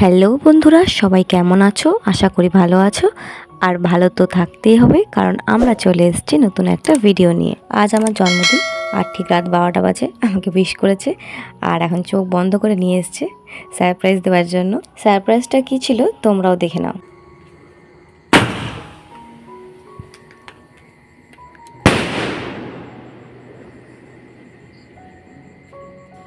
Hello বন্ধুরা, সবাই কেমন আছো? আশা করি ভালো আছো। আর ভালো তো থাকতেই হবে, কারণ আমরা চলে এসেছি নতুন একটা ভিডিও নিয়ে। আজ আমার জন্মদিন আর ঠিক রাত বারোটা বাজে, আমাকে উইশ করেছে। আর এখন চোখ বন্ধ করে নিয়ে এসছে সারপ্রাইজ দেওয়ার জন্য। সারপ্রাইজটা কী ছিল, তোমরাও দেখে নাও।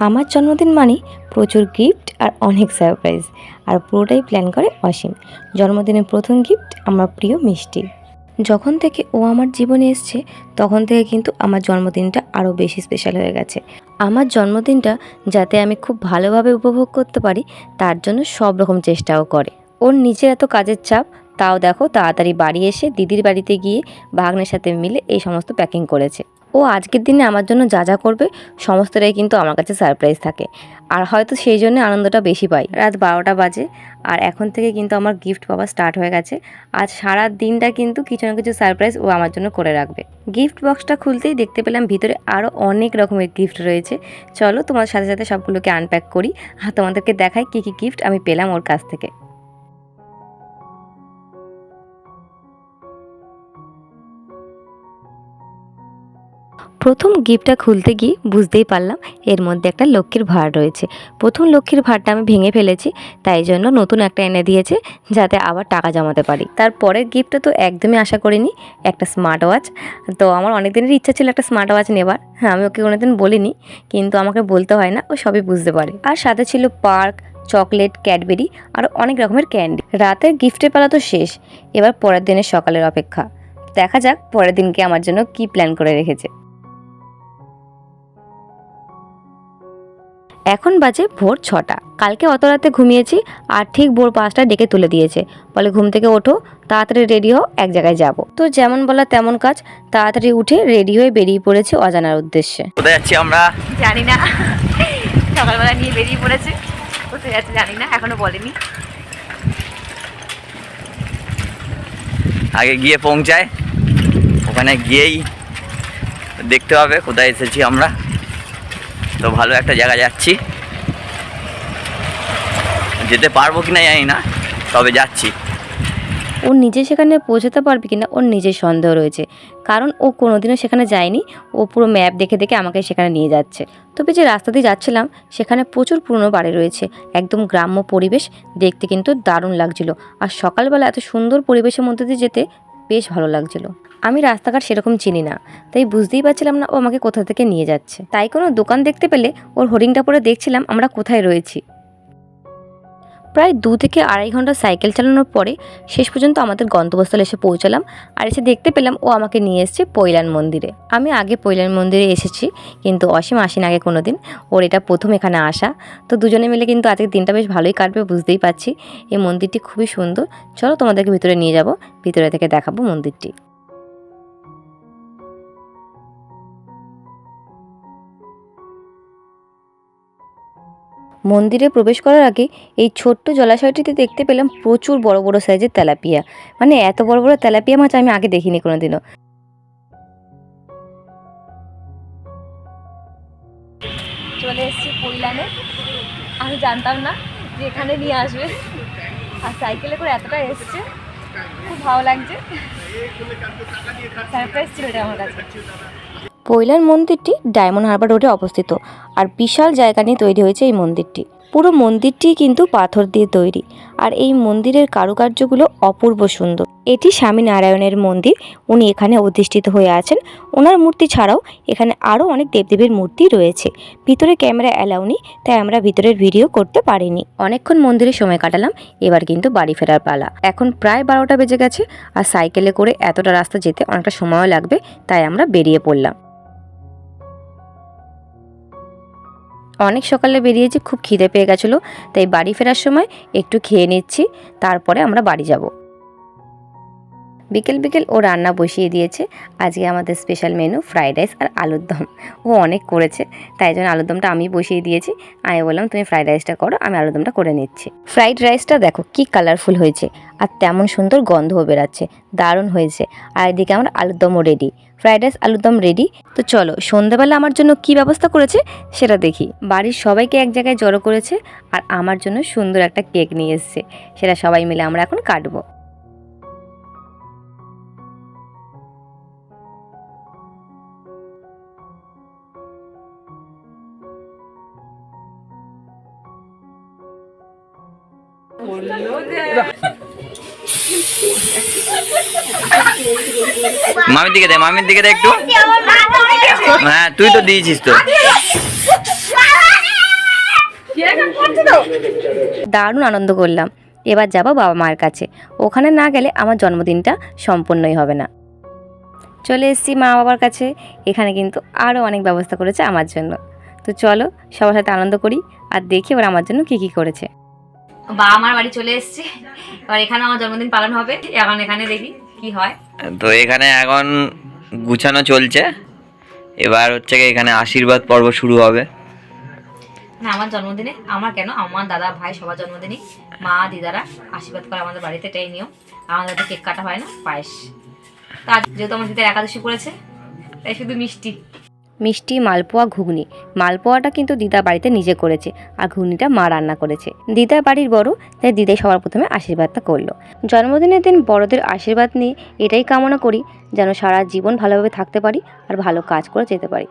আমার জন্মদিন মানে প্রচুর গিফট আর অনেক সারপ্রাইজ। আর পুরোটাই প্ল্যান করে অসীম। জন্মদিনের প্রথম গিফট আমার প্রিয় মিষ্টি। যখন থেকে ও আমার জীবনে এসছে, তখন থেকে কিন্তু আমার জন্মদিনটা আরও বেশি স্পেশাল হয়ে গেছে। আমার জন্মদিনটা যাতে আমি খুব ভালোভাবে উপভোগ করতে পারি, তার জন্য সব রকম চেষ্টাও করে। ওর নিজের এত কাজের চাপ, তাও দেখো তাড়াতাড়ি বাড়ি এসে দিদির বাড়িতে গিয়ে ভাগ্নের সাথে মিলে এই সমস্ত প্যাকিং করেছে। ও আজকের দিনে আমার জন্য যা যা করবে, সমস্তটাই কিন্তু আমার কাছে সারপ্রাইজ থাকে। আর হয়তো সেই জন্য আনন্দটা বেশি পাই। রাত বারোটা বাজে, আর এখন থেকে কিন্তু আমার গিফট পাওয়া স্টার্ট হয়ে গেছে। আজ সারা দিনটা কিন্তু কিছু না কিছু সারপ্রাইজ ও আমার জন্য করে রাখবে। গিফট বক্সটা খুলতেই দেখতে পেলাম ভিতরে আরও অনেক রকমের গিফট রয়েছে। চলো তোমার সাথে সাথে সবগুলোকে আনপ্যাক করি। আর তোমাদেরকে দেখাই কী কী গিফট আমি পেলাম ওর কাছ থেকে। প্রথম গিফটটা খুলতে গিয়ে বুঝতেই পারলাম এর মধ্যে একটা লক্ষ্মীর ভাড় রয়েছে। প্রথম লক্ষ্মীর ভাড়টা আমি ভেঙে ফেলেছি, তাই জন্য নতুন একটা এনে দিয়েছে যাতে আবার টাকা জমাতে পারি। তারপরের গিফটটা তো একদমই আশা করিনি, একটা স্মার্ট ওয়াচ তো আমার অনেক দিনের ইচ্ছা ছিল একটা স্মার্ট ওয়াচ নেবার হ্যাঁ আমি ওকে কোনোদিন বলিনি, কিন্তু আমাকে বলতে হয় না, ও সবই বুঝতে পারে। আর সাথে ছিল পার্ক, চকলেট, ক্যাডবেরি, আর অনেক রকমের ক্যান্ডি। রাতের গিফটের পালা তো শেষ, এবার পরের দিনের সকালের অপেক্ষা। দেখা যাক পরের দিনকে আমার জন্য কি প্ল্যান করে রেখেছে। এখন বাজে ভোর ছটা। কালকে অত রাতে ঘুমিয়েছি আর ঠিক ভোর পাঁচটায় ডেকে তুলে দিয়েছে। বলে ঘুম থেকে ওঠো তাড়াতাড়ি রেডি হও এক জায়গায় যাব। তো যেমন বলা তেমন কাজ তাড়াতাড়ি উঠে রেডি হয়ে বেরিয়ে পড়েছে অজানার উদ্দেশ্যে। কোথায় যাচ্ছি আমরা? জানি না। সকালবেলা নিয়ে বেরিয়ে পড়েছে। কোথায় যাচ্ছে জানি না এখনও বলেনি। আগে গিয়ে পৌঁছায়। ওখানে গিয়েই দেখতে হবে কোথায় এসেছি আমরা। তো ভালো একটা জায়গা যাচ্ছি। যেতে পারব কি না জানি না, তবে যাচ্ছি। ও নিজে সেখানে পৌঁছাতে পারবে কিনা ওর নিজের সন্দেহ রয়েছে। কারণ ও কোনোদিনও সেখানে যায়নি, ও পুরো ম্যাপ দেখে দেখে আমাকে সেখানে নিয়ে যাচ্ছে। তবে যে রাস্তা দিয়ে যাচ্ছিলাম, সেখানে প্রচুর পুরনো বাড়ি রয়েছে, একদম গ্রাম্য পরিবেশ, দেখতে কিন্তু দারুণ লাগছিল। আর সকালবেলা এত সুন্দর পরিবেশের মধ্যে দিয়ে যেতে বেশ ভালো লাগছিল। আমি রাস্তাঘাট সেরকম চিনি না, তাই বুঝতেই পারছিলাম না ও আমাকে কোথা থেকে নিয়ে যাচ্ছে। তাই কোনো দোকান দেখতে পেলে ওর হোর্ডিংটা পরে দেখছিলাম আমরা কোথায় রয়েছি। প্রায় দু থেকে আড়াই ঘণ্টা সাইকেল চালানোর পরে শেষ পর্যন্ত আমাদের গন্তব্যস্থলে এসে পৌঁছালাম আর এসে দেখতে পেলাম ও আমাকে নিয়ে এসেছে পৈলান মন্দিরে। আমি আগে পৈলান মন্দিরে এসেছি, কিন্তু অসীম আসেন আগে কোনো দিন ওর এটা প্রথম এখানে আসা। তো দুজনে মিলে কিন্তু আজকের দিনটা বেশ ভালোই কাটবে, বুঝতেই পারছি। এই মন্দিরটি খুবই সুন্দর। চলো তোমাদেরকে ভিতরে নিয়ে যাব, ভিতরে থেকে দেখাবো মন্দিরটি। মন্দিরে প্রবেশ করার আগে এই ছোট্ট জলাশয়টিতে দেখতে পেলাম প্রচুর বড় বড় সাইজের তেলাপিয়া। মানে এত বড় বড় তেলাপিয়া মাছ আমি আগে দেখিনি কোনোদিনও। চলে এসেছি পৈলানে আমি জানতাম না যে এখানে নিয়ে আসবে। আর সাইকেলে করে এতটা এসছে। খুব ভালো লাগছে। সারপ্রাইজ ছিল এটা আমার কাছে। পৈলান মন্দিরটি ডায়মন্ড হারবার রোডে অবস্থিত, আর বিশাল জায়গা নিয়ে তৈরি হয়েছে এই মন্দিরটি। পুরো মন্দিরটি কিন্তু পাথর দিয়ে তৈরি, আর এই মন্দিরের কারুকার্যগুলো অপূর্ব সুন্দর। এটি স্বামীনারায়ণের মন্দির, উনি এখানে অধিষ্ঠিত হয়ে আছেন। ওনার মূর্তি ছাড়াও এখানে আরও অনেক দেবদেবীর মূর্তি রয়েছে। ভিতরে ক্যামেরা অ্যালাউ তাই আমরা ভিতরের ভিডিও করতে পারিনি। অনেকক্ষণ মন্দিরে সময় কাটালাম, এবার কিন্তু বাড়ি ফেরার পালা। এখন প্রায় বারোটা বেজে গেছে, আর সাইকেলে করে এতটা রাস্তা যেতে অনেকটা সময়ও লাগবে, তাই আমরা বেরিয়ে পড়লাম। অনেক সকালে বেরিয়েছি, খুব খিদে পেয়ে গেছিল, তাই বাড়ি ফেরার সময় একটু খেয়ে নিচ্ছি, তারপরে আমরা বাড়ি যাব। বিকেল বিকেল ও রান্না বসিয়ে দিয়েছে। আজকে আমাদের স্পেশাল মেনু ফ্রাইড রাইস আর আলুর দম। ও অনেক করেছে, তাই জন্য আলুর দমটা আমি বসিয়ে দিয়েছি। আমি বললাম, তুমি ফ্রাইড রাইসটা করো, আমি আলুর দমটা করে নিচ্ছি। ফ্রাইড রাইসটা দেখো কি কালারফুল হয়েছে আর তেমন সুন্দর গন্ধও বেরাচ্ছে, দারুণ হয়েছে। আর এদিকে আমার আলুর দমও রেডি ফ্রাইড রাইস আলুর দম রেডি তো চলো, সন্ধ্যাবেলা আমার জন্য কি ব্যবস্থা করেছে সেটা দেখি। বাড়ির সবাইকে এক জায়গায় জড়ো করেছে আর আমার জন্য সুন্দর একটা কেক নিয়ে এসেছে। সেটা সবাই মিলে আমরা এখন কাটবো। মামির দিকে দে মামির দিকে দে একটু। হ্যাঁ তুই তো দিয়েছিস তো। দারুণ আনন্দ করলাম। এবার যাব বাবা মার কাছে। ওখানে না গেলে আমার জন্মদিনটা সম্পূর্ণই হবে না। চলে এসেছি মা বাবার কাছে। এখানে কিন্তু আরও অনেক ব্যবস্থা করেছে আমার জন্য। তো চলো সবার সাথে আনন্দ করি আর দেখি ওরা আমার জন্য কী কী করেছে। বাবা মার বাড়ি চলে এসেছি। এবার এখানে আমার জন্মদিন পালন হবে। এখন এখানে দেখি কি হয়। তো এখানে এখন গুছানো চলছে। এবার হচ্ছে এখানে আশীর্বাদ পর্ব শুরু হবে। না আমার জন্মদিনে আমার কেন? আমার দাদা ভাই সবার জন্মদিনে মা দিদারা আশীর্বাদ করে আমাদের বাড়িতে এটাই নিয়ম। আমাদের তো কেক কাটা হয় না পায়েস। তা যেহেতু আমার দিদার একাদশী পড়েছে তাই শুধু মিষ্টি। মিষ্টি মালপোয়া ঘুগনি। মালপোয়াটা কিন্তু দিদা বাড়িতে নিজে করেছে আর ঘুগনিটা মা রান্না করেছে। দিদা বাড়ির বড়, তাই দিদাই সবার প্রথমে আশীর্বাদটা করল। জন্মদিনের দিন বড়দের আশীর্বাদ নিয়ে এটাই কামনা করি, যেন সারা জীবন ভালোভাবে থাকতে পারি আর ভালো কাজ করে যেতে পারি।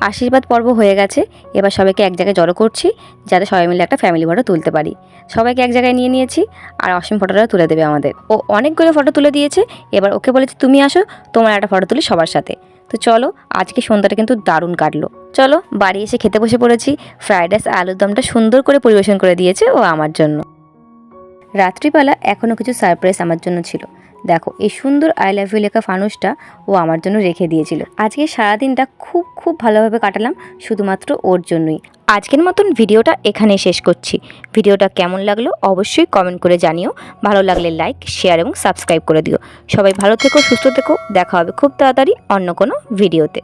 আশীর্বাদ পর্ব হয়ে গেছে। এবার সবাইকে এক জায়গায় জড়ো করছি, যাতে সবাই মিলে একটা ফ্যামিলি ফটো তুলতে পারি। সবাইকে এক জায়গায় নিয়ে নিয়েছি, আর অসীম ফটোটা তুলে দেবে আমাদের। ও অনেকগুলো ফটো তুলে দিয়েছে, এবার ওকে বলেছে, তুমি আসো, তোমার একটা ফটো তুলি সবার সাথে। তো চলো, আজকে সন্ধ্যাটা কিন্তু দারুণ কাটলো। চলো, বাড়ি এসে খেতে বসে পড়েছি। ফ্রাইড রাইস আলুর দমটা সুন্দর করে পরিবেশন করে দিয়েছে ও আমার জন্য। রাত্রিবেলা এখনও কিছু সারপ্রাইজ আমার জন্য ছিল। দেখো, এই সুন্দর আই লাভ ইউ লেখা ফানুসটা ও আমার জন্য রেখে দিয়েছিল। আজকে সারাদিনটা খুব খুব ভালোভাবে কাটালাম, শুধুমাত্র ওর জন্যই। আজকের মতন ভিডিওটা এখানে শেষ করছি। ভিডিওটা কেমন লাগল অবশ্যই কমেন্ট করে জানিও। ভালো লাগলে লাইক শেয়ার এবং সাবস্ক্রাইব করে দিও। সবাই ভালো থেকো, সুস্থ থেকো। দেখা হবে খুব তাড়াতাড়ি অন্য কোনো ভিডিওতে।